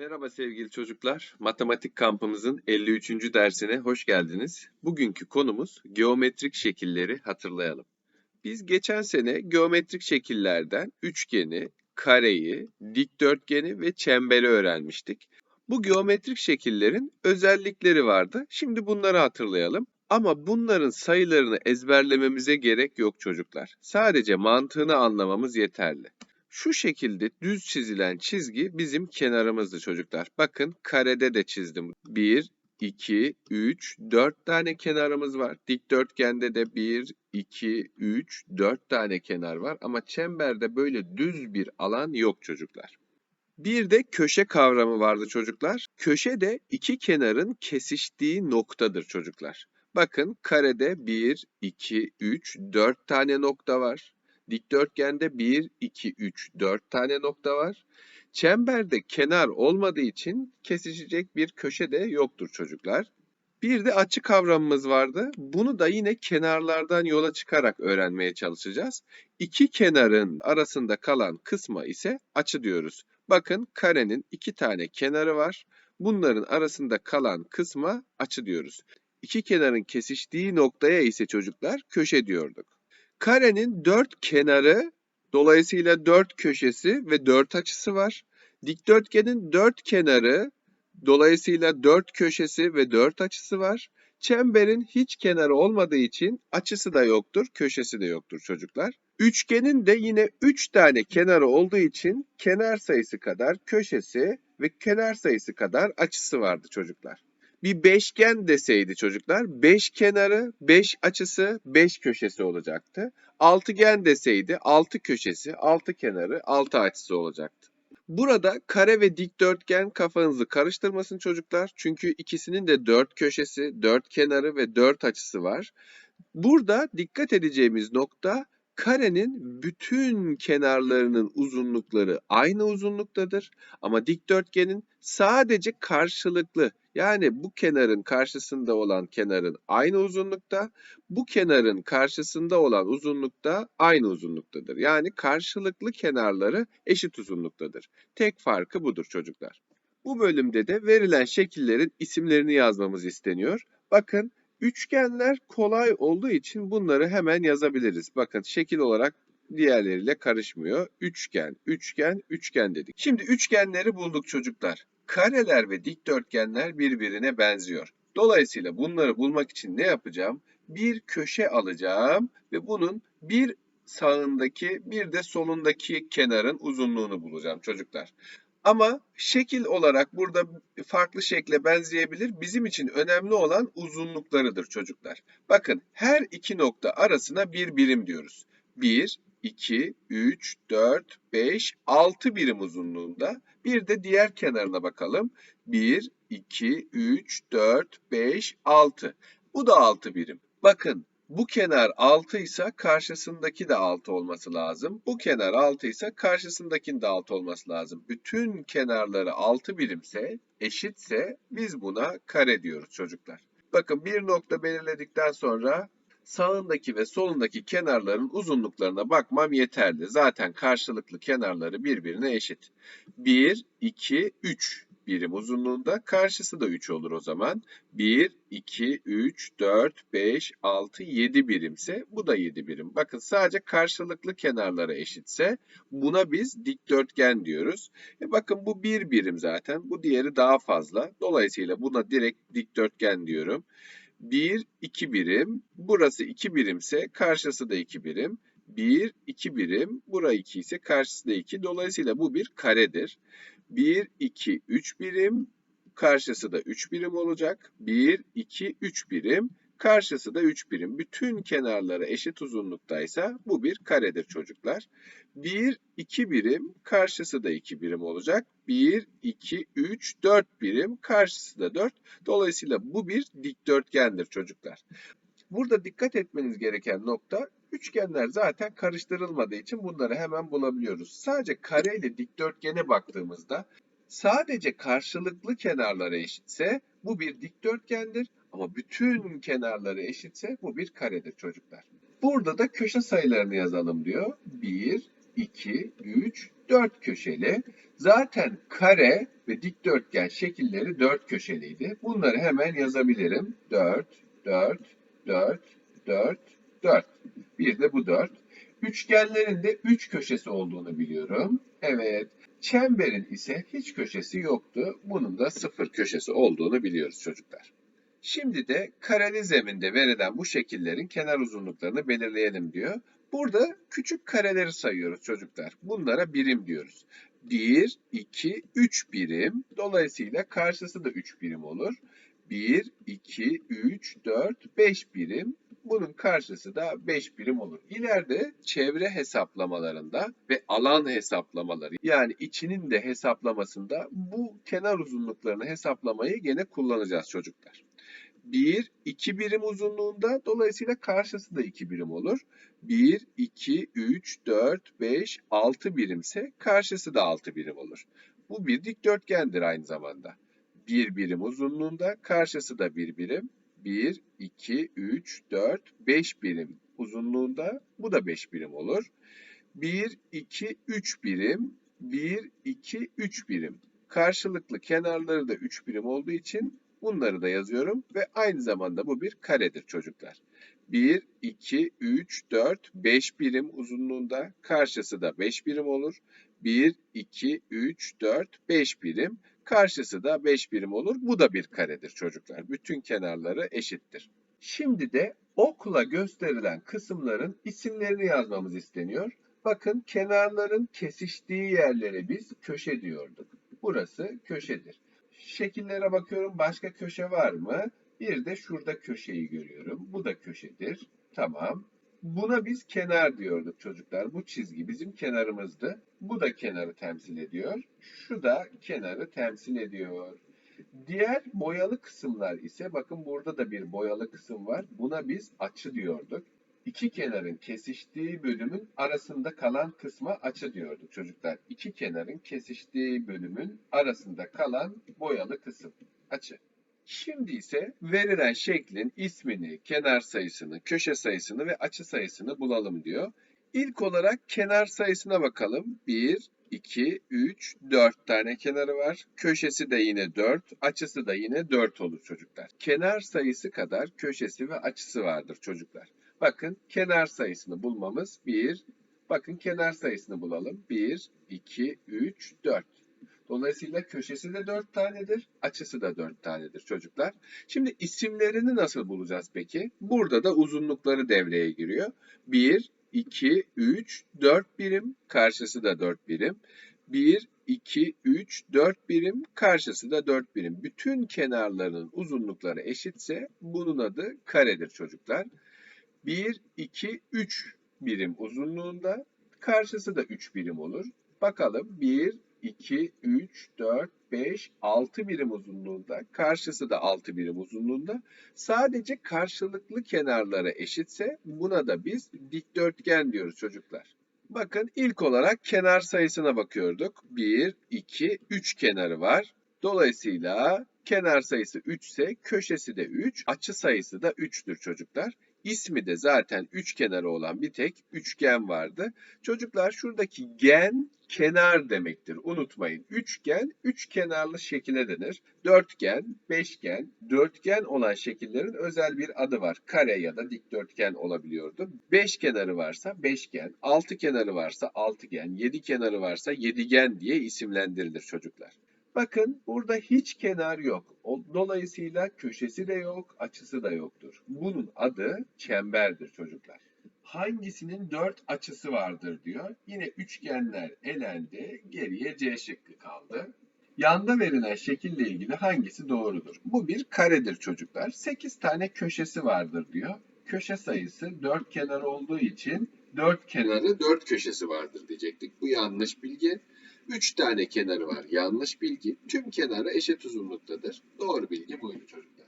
Merhaba sevgili çocuklar. Matematik kampımızın 53. dersine hoş geldiniz. Bugünkü konumuz geometrik şekilleri hatırlayalım. Biz geçen sene geometrik şekillerden üçgeni, kareyi, dikdörtgeni ve çemberi öğrenmiştik. Bu geometrik şekillerin özellikleri vardı. Şimdi bunları hatırlayalım. Ama bunların sayılarını ezberlememize gerek yok çocuklar. Sadece mantığını anlamamız yeterli. Şu şekilde düz çizilen çizgi bizim kenarımızdı çocuklar. Bakın karede de çizdim. 1, 2, 3, 4 tane kenarımız var. Dikdörtgende de 1, 2, 3, 4 tane kenar var. Ama çemberde böyle düz bir alan yok çocuklar. Bir de köşe kavramı vardı çocuklar. Köşe de iki kenarın kesiştiği noktadır çocuklar. Bakın karede 1, 2, 3, 4 tane nokta var. Dikdörtgende 1, 2, 3, 4 tane nokta var. Çemberde kenar olmadığı için kesişecek bir köşe de yoktur çocuklar. Bir de açı kavramımız vardı. Bunu da yine kenarlardan yola çıkarak öğrenmeye çalışacağız. İki kenarın arasında kalan kısma ise açı diyoruz. Bakın karenin iki tane kenarı var. Bunların arasında kalan kısma açı diyoruz. İki kenarın kesiştiği noktaya ise çocuklar köşe diyorduk. Karenin dört kenarı dolayısıyla dört köşesi ve dört açısı var. Dikdörtgenin dört kenarı dolayısıyla dört köşesi ve dört açısı var. Çemberin hiç kenarı olmadığı için açısı da yoktur, köşesi de yoktur çocuklar. Üçgenin de yine üç tane kenarı olduğu için kenar sayısı kadar köşesi ve kenar sayısı kadar açısı vardı çocuklar bir beşgen deseydi çocuklar, beş kenarı, beş açısı, beş köşesi olacaktı. Altıgen deseydi, altı köşesi, altı kenarı, altı açısı olacaktı. Burada kare ve dikdörtgen kafanızı karıştırmasın çocuklar. Çünkü ikisinin de dört köşesi, dört kenarı ve dört açısı var. Burada dikkat edeceğimiz nokta karenin bütün kenarlarının uzunlukları aynı uzunluktadır. Ama dikdörtgenin sadece karşılıklı yani bu kenarın karşısında olan kenarın aynı uzunlukta, bu kenarın karşısında olan uzunlukta aynı uzunluktadır. Yani karşılıklı kenarları eşit uzunluktadır. Tek farkı budur çocuklar. Bu bölümde de verilen şekillerin isimlerini yazmamız isteniyor. Bakın üçgenler kolay olduğu için bunları hemen yazabiliriz. Bakın şekil olarak diğerleriyle karışmıyor. Üçgen, üçgen, üçgen dedik. Şimdi üçgenleri bulduk çocuklar kareler ve dikdörtgenler birbirine benziyor. Dolayısıyla bunları bulmak için ne yapacağım? Bir köşe alacağım ve bunun bir sağındaki bir de solundaki kenarın uzunluğunu bulacağım çocuklar. Ama şekil olarak burada farklı şekle benzeyebilir. Bizim için önemli olan uzunluklarıdır çocuklar. Bakın her iki nokta arasına bir birim diyoruz. 1, 2, 3, 4, 5, 6 birim uzunluğunda. Bir de diğer kenarına bakalım. 1, 2, 3, 4, 5, 6. Bu da 6 birim. Bakın bu kenar 6 ise karşısındaki de 6 olması lazım. Bu kenar 6 ise karşısındakinin de 6 olması lazım. Bütün kenarları 6 birimse, eşitse biz buna kare diyoruz çocuklar. Bakın bir nokta belirledikten sonra sağındaki ve solundaki kenarların uzunluklarına bakmam yeterli. Zaten karşılıklı kenarları birbirine eşit. 1, 2, 3 birim uzunluğunda. Karşısı da 3 olur o zaman. 1, 2, 3, 4, 5, 6, 7 birimse bu da 7 birim. Bakın sadece karşılıklı kenarlara eşitse buna biz dikdörtgen diyoruz. E bakın bu bir birim zaten. Bu diğeri daha fazla. Dolayısıyla buna direkt dikdörtgen diyorum. 1, 2 birim. Burası 2 birimse karşısı da 2 birim. 1, 2 birim. Bura 2 ise karşısı da 2. Dolayısıyla bu bir karedir. 1, 2, 3 birim. Karşısı da 3 birim olacak. 1, 2, 3 birim. Karşısı da 3 birim. Bütün kenarları eşit uzunluktaysa bu bir karedir çocuklar. 1, 2 birim, karşısı da 2 birim olacak. 1, 2, 3, 4 birim, karşısı da 4. Dolayısıyla bu bir dikdörtgendir çocuklar. Burada dikkat etmeniz gereken nokta üçgenler zaten karıştırılmadığı için bunları hemen bulabiliyoruz. Sadece kare ile dikdörtgene baktığımızda sadece karşılıklı kenarları eşitse bu bir dikdörtgendir ama bütün kenarları eşitse bu bir karedir çocuklar. Burada da köşe sayılarını yazalım diyor. 1, 2, 3, dört köşeli. Zaten kare ve dikdörtgen şekilleri dört köşeliydi. Bunları hemen yazabilirim. 4, 4, 4, 4, 4. Bir de bu 4. Üçgenlerin de 3 köşesi olduğunu biliyorum. Evet. Çemberin ise hiç köşesi yoktu. Bunun da sıfır köşesi olduğunu biliyoruz çocuklar. Şimdi de kareli zeminde verilen bu şekillerin kenar uzunluklarını belirleyelim diyor. Burada küçük kareleri sayıyoruz çocuklar. Bunlara birim diyoruz. 1, 2, 3 birim. Dolayısıyla karşısı da 3 birim olur. 1, 2, 3, 4, 5 birim. Bunun karşısı da 5 birim olur. İleride çevre hesaplamalarında ve alan hesaplamaları yani içinin de hesaplamasında bu kenar uzunluklarını hesaplamayı gene kullanacağız çocuklar. 1, 2 birim uzunluğunda dolayısıyla karşısı da 2 birim olur. 1, 2, 3, 4, 5, 6 birimse karşısı da 6 birim olur. Bu bir dikdörtgendir aynı zamanda. 1 birim uzunluğunda karşısı da 1 birim. 1, 2, 3, 4, 5 birim uzunluğunda bu da 5 birim olur. 1, 2, 3 birim, 1, 2, 3 birim. Karşılıklı kenarları da 3 birim olduğu için bunları da yazıyorum ve aynı zamanda bu bir karedir çocuklar. 1, 2, 3, 4, 5 birim uzunluğunda karşısı da 5 birim olur. 1, 2, 3, 4, 5 birim. Karşısı da 5 birim olur. Bu da bir karedir çocuklar. Bütün kenarları eşittir. Şimdi de okla gösterilen kısımların isimlerini yazmamız isteniyor. Bakın kenarların kesiştiği yerlere biz köşe diyorduk. Burası köşedir. Şekillere bakıyorum başka köşe var mı? Bir de şurada köşeyi görüyorum. Bu da köşedir. Tamam. Buna biz kenar diyorduk çocuklar. Bu çizgi bizim kenarımızdı. Bu da kenarı temsil ediyor. Şu da kenarı temsil ediyor. Diğer boyalı kısımlar ise bakın burada da bir boyalı kısım var. Buna biz açı diyorduk. İki kenarın kesiştiği bölümün arasında kalan kısma açı diyorduk çocuklar. İki kenarın kesiştiği bölümün arasında kalan boyalı kısım açı. Şimdi ise verilen şeklin ismini, kenar sayısını, köşe sayısını ve açı sayısını bulalım diyor. İlk olarak kenar sayısına bakalım. 1, 2, 3, 4 tane kenarı var. Köşesi de yine 4, açısı da yine 4 olur çocuklar. Kenar sayısı kadar köşesi ve açısı vardır çocuklar. Bakın kenar sayısını bulmamız 1, bakın kenar sayısını bulalım. 1, 2, 3, 4. Dolayısıyla köşesi de 4 tanedir, açısı da 4 tanedir çocuklar. Şimdi isimlerini nasıl bulacağız peki? Burada da uzunlukları devreye giriyor. 1, 2, 3, 4 birim, karşısı da 4 birim. 1, 2, 3, 4 birim, karşısı da 4 birim. Bütün kenarlarının uzunlukları eşitse bunun adı karedir çocuklar. 1, 2, 3 birim uzunluğunda, karşısı da 3 birim olur. Bakalım 1, 2, 3, 4, 5, 6 birim uzunluğunda, karşısı da 6 birim uzunluğunda. Sadece karşılıklı kenarlara eşitse buna da biz dikdörtgen diyoruz çocuklar. Bakın ilk olarak kenar sayısına bakıyorduk. 1, 2, 3 kenarı var. Dolayısıyla kenar sayısı 3 ise köşesi de 3, açı sayısı da 3'tür çocuklar. İsmi de zaten üç kenarı olan bir tek üçgen vardı. Çocuklar şuradaki gen kenar demektir. Unutmayın. Üçgen, üç kenarlı şekile denir. Dörtgen, beşgen, dörtgen olan şekillerin özel bir adı var. Kare ya da dikdörtgen olabiliyordu. Beş kenarı varsa beşgen, altı kenarı varsa altıgen, yedi kenarı varsa yedigen diye isimlendirilir çocuklar. Bakın burada hiç kenar yok. Dolayısıyla köşesi de yok, açısı da yoktur. Bunun adı çemberdir çocuklar. Hangisinin dört açısı vardır diyor. Yine üçgenler elendi. Geriye C şıkkı kaldı. Yanda verilen şekille ilgili hangisi doğrudur? Bu bir karedir çocuklar. 8 tane köşesi vardır diyor. Köşe sayısı 4 kenar olduğu için 4 kenarı 4 köşesi vardır diyecektik. Bu yanlış bilgi. 3 tane kenarı var. Yanlış bilgi. Tüm kenarı eşit uzunluktadır. Doğru bilgi buydu çocuklar.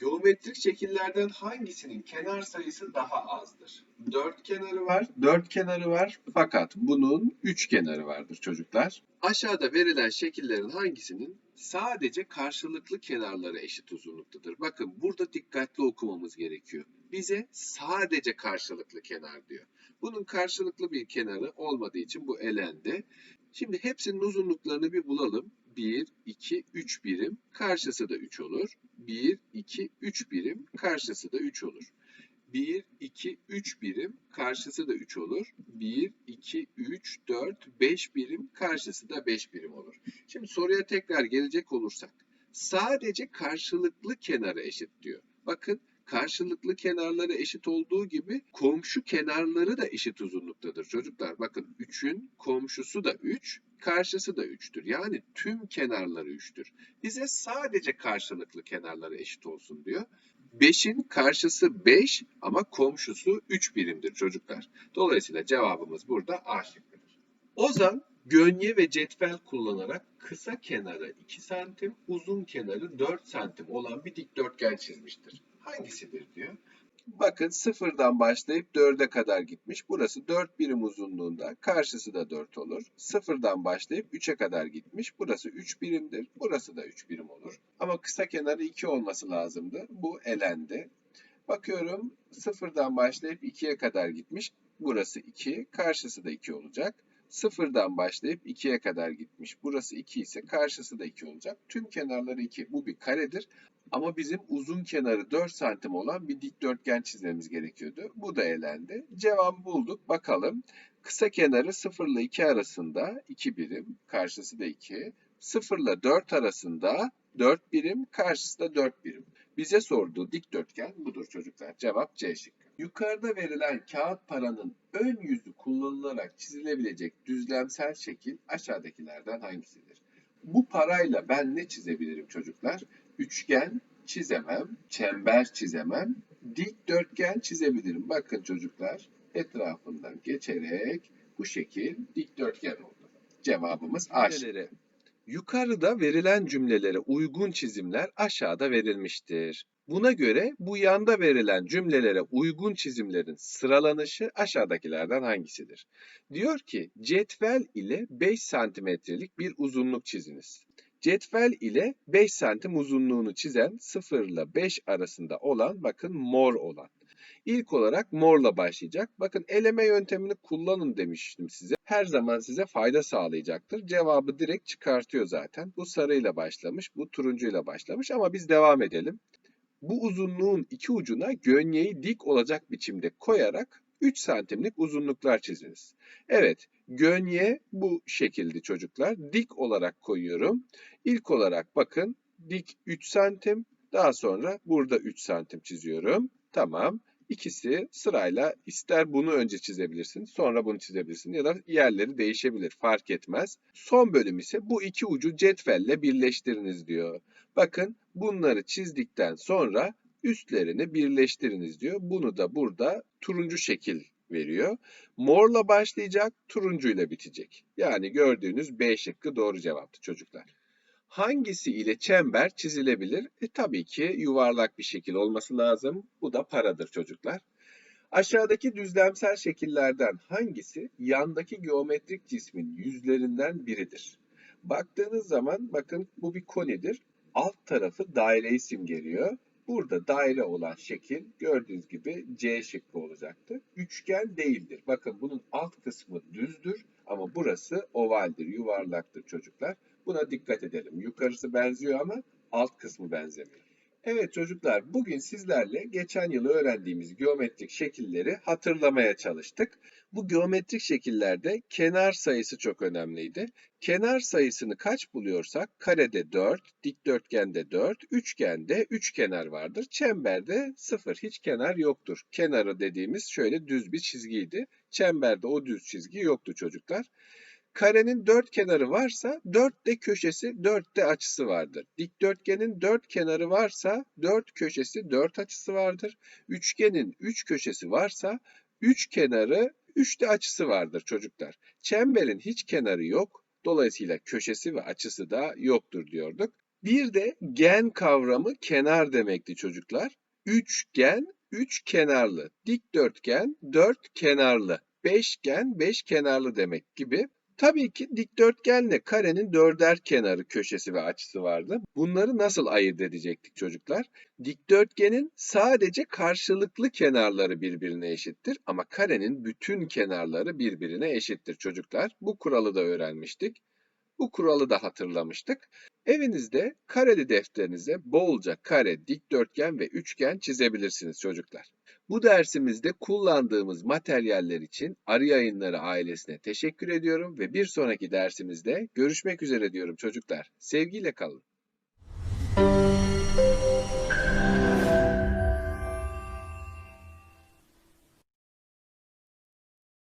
Geometrik şekillerden hangisinin kenar sayısı daha azdır? Dört kenarı var, dört kenarı var fakat bunun üç kenarı vardır çocuklar. Aşağıda verilen şekillerin hangisinin sadece karşılıklı kenarları eşit uzunluktadır? Bakın burada dikkatli okumamız gerekiyor. Bize sadece karşılıklı kenar diyor. Bunun karşılıklı bir kenarı olmadığı için bu elendi. Şimdi hepsinin uzunluklarını bir bulalım. 1, 2, 3 birim. Karşısı da 3 olur. 1, 2, 3 birim. Karşısı da 3 olur. 1, 2, 3 birim. Karşısı da 3 olur. 1, 2, 3, 4, 5 birim. Karşısı da 5 birim olur. Şimdi soruya tekrar gelecek olursak. Sadece karşılıklı kenarı eşit diyor. Bakın karşılıklı kenarları eşit olduğu gibi komşu kenarları da eşit uzunluktadır çocuklar. Bakın 3'ün komşusu da 3, karşısı da 3'tür. Yani tüm kenarları 3'tür. Bize sadece karşılıklı kenarları eşit olsun diyor. 5'in karşısı 5 ama komşusu 3 birimdir çocuklar. Dolayısıyla cevabımız burada A şıkkıdır. Ozan gönye ve cetvel kullanarak kısa kenarı 2 santim, uzun kenarı 4 santim olan bir dikdörtgen çizmiştir. Hangisidir diyor. Bakın sıfırdan başlayıp 4'e kadar gitmiş. Burası 4 birim uzunluğunda. Karşısı da 4 olur. Sıfırdan başlayıp 3'e kadar gitmiş. Burası 3 birimdir. Burası da 3 birim olur. Ama kısa kenarı 2 olması lazımdı. Bu elendi. Bakıyorum sıfırdan başlayıp 2'ye kadar gitmiş. Burası 2. Karşısı da 2 olacak. Sıfırdan başlayıp 2'ye kadar gitmiş. Burası 2 ise karşısı da 2 olacak. Tüm kenarları 2. Bu bir karedir. Ama bizim uzun kenarı 4 santim olan bir dikdörtgen çizmemiz gerekiyordu. Bu da elendi. Cevabı bulduk. Bakalım. Kısa kenarı 0 ile 2 arasında 2 birim. Karşısı da 2. 0 ile 4 arasında 4 birim. Karşısı da 4 birim. Bize sorduğu dikdörtgen budur çocuklar. Cevap C şıkkı. Yukarıda verilen kağıt paranın ön yüzü kullanılarak çizilebilecek düzlemsel şekil aşağıdakilerden hangisidir? Bu parayla ben ne çizebilirim çocuklar? Üçgen çizemem, çember çizemem, dikdörtgen çizebilirim. Bakın çocuklar etrafından geçerek bu şekil dikdörtgen oldu. Cevabımız A. Yukarıda verilen cümlelere uygun çizimler aşağıda verilmiştir. Buna göre bu yanda verilen cümlelere uygun çizimlerin sıralanışı aşağıdakilerden hangisidir? Diyor ki cetvel ile 5 santimetrelik bir uzunluk çiziniz. Cetvel ile 5 santim uzunluğunu çizen 0 ile 5 arasında olan bakın mor olan. İlk olarak morla başlayacak. Bakın eleme yöntemini kullanın demiştim size. Her zaman size fayda sağlayacaktır. Cevabı direkt çıkartıyor zaten. Bu sarıyla başlamış, bu turuncuyla başlamış ama biz devam edelim. Bu uzunluğun iki ucuna gönyeyi dik olacak biçimde koyarak 3 santimlik uzunluklar çiziniz. Evet, gönye bu şekilde çocuklar. Dik olarak koyuyorum. İlk olarak bakın dik 3 santim. Daha sonra burada 3 santim çiziyorum. Tamam. İkisi sırayla ister bunu önce çizebilirsin, sonra bunu çizebilirsin ya da yerleri değişebilir, fark etmez. Son bölüm ise bu iki ucu cetvelle birleştiriniz diyor. Bakın bunları çizdikten sonra üstlerini birleştiriniz diyor. Bunu da burada turuncu şekil veriyor. Morla başlayacak, turuncuyla bitecek. Yani gördüğünüz B şıkkı doğru cevaptı çocuklar. Hangisi ile çember çizilebilir? E, tabii ki yuvarlak bir şekil olması lazım. Bu da paradır çocuklar. Aşağıdaki düzlemsel şekillerden hangisi yandaki geometrik cismin yüzlerinden biridir? Baktığınız zaman bakın bu bir konidir. Alt tarafı daireyi simgeliyor. Burada daire olan şekil gördüğünüz gibi C şıkkı olacaktı. Üçgen değildir. Bakın bunun alt kısmı düzdür ama burası ovaldir, yuvarlaktır çocuklar. Buna dikkat edelim. Yukarısı benziyor ama alt kısmı benzemiyor. Evet çocuklar, bugün sizlerle geçen yıl öğrendiğimiz geometrik şekilleri hatırlamaya çalıştık. Bu geometrik şekillerde kenar sayısı çok önemliydi. Kenar sayısını kaç buluyorsak karede 4, dikdörtgende 4, üçgende 3 kenar vardır. Çemberde 0, hiç kenar yoktur. Kenarı dediğimiz şöyle düz bir çizgiydi. Çemberde o düz çizgi yoktu çocuklar. Karenin dört kenarı varsa dört de köşesi, dört de açısı vardır. Dikdörtgenin dört kenarı varsa dört köşesi, dört açısı vardır. Üçgenin üç köşesi varsa üç kenarı, üç de açısı vardır çocuklar. Çemberin hiç kenarı yok. Dolayısıyla köşesi ve açısı da yoktur diyorduk. Bir de gen kavramı kenar demekti çocuklar. Üçgen, üç kenarlı. Dikdörtgen, dört kenarlı. Beşgen, beş kenarlı demek gibi. Tabii ki dikdörtgenle karenin dörder kenarı, köşesi ve açısı vardı. Bunları nasıl ayırt edecektik çocuklar? Dikdörtgenin sadece karşılıklı kenarları birbirine eşittir ama karenin bütün kenarları birbirine eşittir çocuklar. Bu kuralı da öğrenmiştik. Bu kuralı da hatırlamıştık. Evinizde kareli defterinize bolca kare, dikdörtgen ve üçgen çizebilirsiniz çocuklar. Bu dersimizde kullandığımız materyaller için Arı Yayınları ailesine teşekkür ediyorum ve bir sonraki dersimizde görüşmek üzere diyorum çocuklar. Sevgiyle kalın.